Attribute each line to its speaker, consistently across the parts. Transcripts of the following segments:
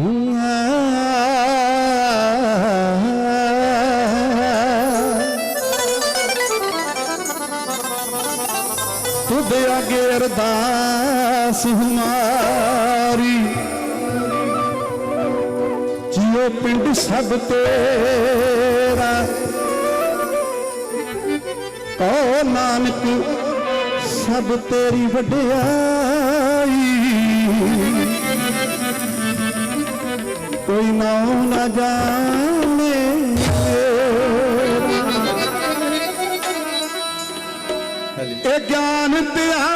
Speaker 1: ਤੁਧ ਅਗੇ ਅਰਦਾਸ ਹਮਾਰੀ। ਜਿਉ ਪਿੰਡ ਸਭ ਤੇਰਾ। ਓ ਨਾਨਕ ਸਭ ਤੇਰੀ ਵਡਿਆਈ। ਕੋਈ ਨਾ ਨਾ ਜਾਣੇ। ਇਹ ਗਿਆਨ ਤਿਆ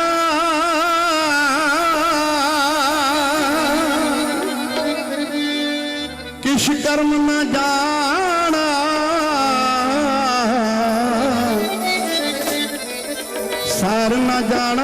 Speaker 1: ਕਿਛ ਕਰਮ ਨਾ ਜਾਣਾ। ਸਾਰ ਨਾ ਜਾਣਾ।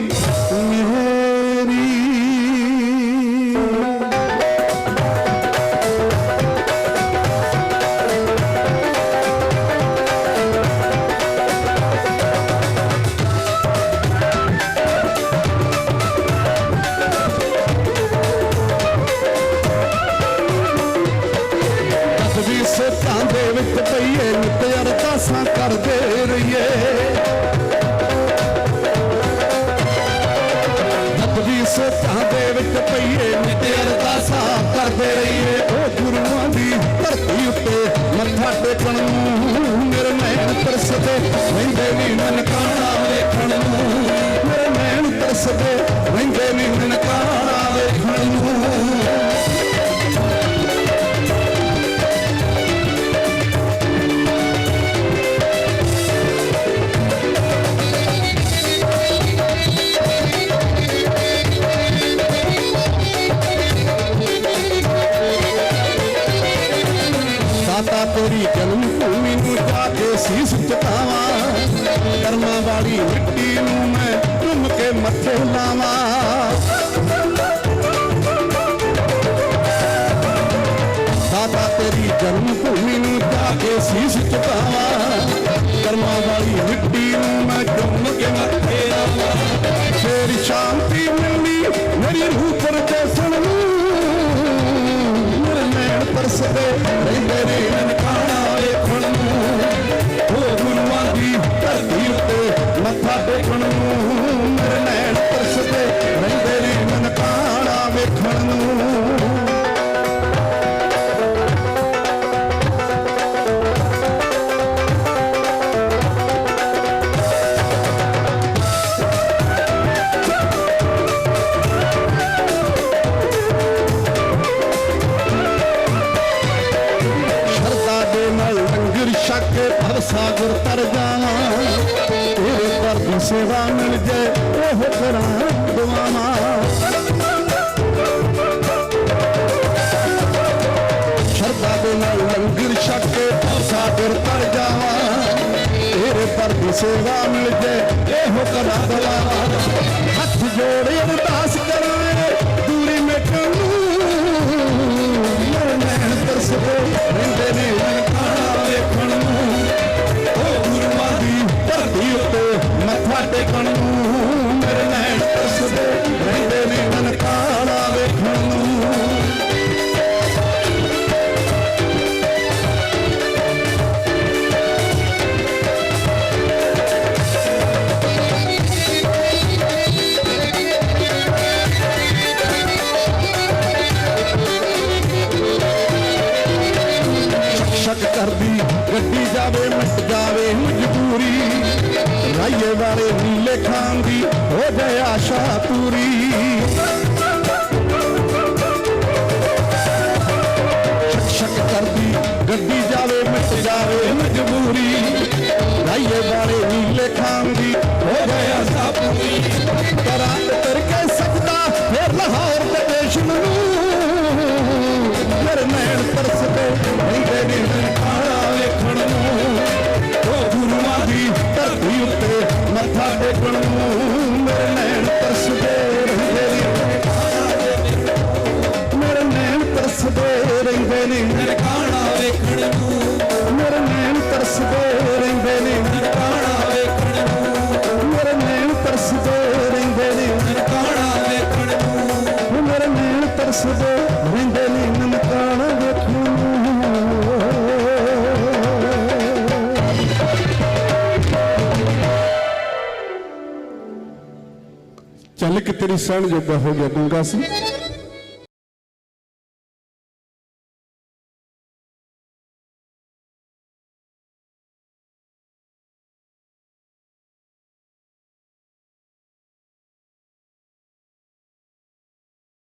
Speaker 1: ਸੋਚਾਂ ਦੇ ਵਿੱਚ ਪਈਏ, ਨਿਤ ਅਰਦਾਸਾਂ ਕਰਦੇ ਰਹੀਏ। ਤਸਵੀਰ ਸੋਚਾਂ ਦੇ ਵਿੱਚ ਪਈਏ, ਨਿਤ ਅਰਦਾਸਾਂ ਕਰਦੇ ਰਹੀਏ। ਉਹ ਗੁਰੂਆਂ ਦੀ ਧਰਤੀ ਉੱਤੇ ਮੱਥਾ ਟੇਕਣ ਨੂੰ, ਮੇਰੇ ਨੈਣ ਤਰਸਦੇ ਰਹਿੰਦੇ ਵੀ ਨਨਕਾਣਾ ਵੇਖਣ ਨੂੰ। ਮੇਰੇ ਨੈਣ ਤਰਸਦੇ ਤੇਰੀ ਜਨਮ ਭੂਮੀ ਨੂੰ ਜਾ ਕੇ ਸੀਸ ਝੁਕਾਵਾਂ ਕਰਮਾਂ ਵਾਲੀ ਮਿੱਟੀ ਨੂੰ ਮੈਂ ਚੁੰਮ ਕੇ ਮੱਥੇ ਲਾਵਾਂ। ਦਾਤਾ ਤੇਰੀ ਜਨਮ ਭੂਮੀ ਨੂੰ ਜਾ ਕੇ ਸੀਸ ਝੁਕਾਵਾਂ ਕਰਮਾਂ ਵਾਲੀ ਸੇਵਾ ਮਿਲ ਜੇ, ਉਹ ਕਰਾਂ ਦੁਆਵਾਂ। ਸ਼ਰਦਾ ਦੇ ਨਾਲ ਲੰਗਰ ਛਕ ਕੇ ਭਵ ਸਾਗਰ ਜਾਵਾਂ। ਤੇਰੇ ਦਰ ਦੀ ਸੇਵਾ ਮਿਲ ਜੇ, ਇਹੋ ਕਰਾਂ ਦੁਆਵਾਂ। ਕਰਦੀ, ਗੱਡੀ ਜਾਵੇ, ਮਿਟ ਜਾਵੇ, ਮਜਬੂਰੀ। ਰਾਈਏ ਵਾਲੇ ਨੀਲੇ ਖਾਨ ਦੀ, ਹੋ ਜਾਏ ਆਸ਼ਾ ਪੂਰੀ। ਤਰਸਦੇ ਰਹਿੰਦੇ ਨੇ। ਨਰਕਾਣਾ ਵੇਖਣ ਨੂੰ। ਮੇਰੇ ਨੈਣ ਤਰਸਦੇ ਰਹਿੰਦੇ ਨੇ। ਨਰਕਾਣਾ ਵੇਖਣ ਨੂੰ। ਮੇਰੇ ਨੈਣ ਤਰਸਦੇ ਰਹਿੰਦੇ ਨੇ। ਨਰਕਾਣਾ ਵੇਖਣ ਨੂੰ। ਮੇਰੇ ਨੈਣ ਤਰਸਦੇ ਰਹਿੰਦੇ ਨੇ। ਨਰਕਾਣਾ ਵੇਖਣ ਨੂੰ। ਚੱਲ ਕਿ ਤੇਰੀ ਸਣ ਜੋਗਾ ਹੋ ਗਿਆ ਗੰਗਾ ਸੀ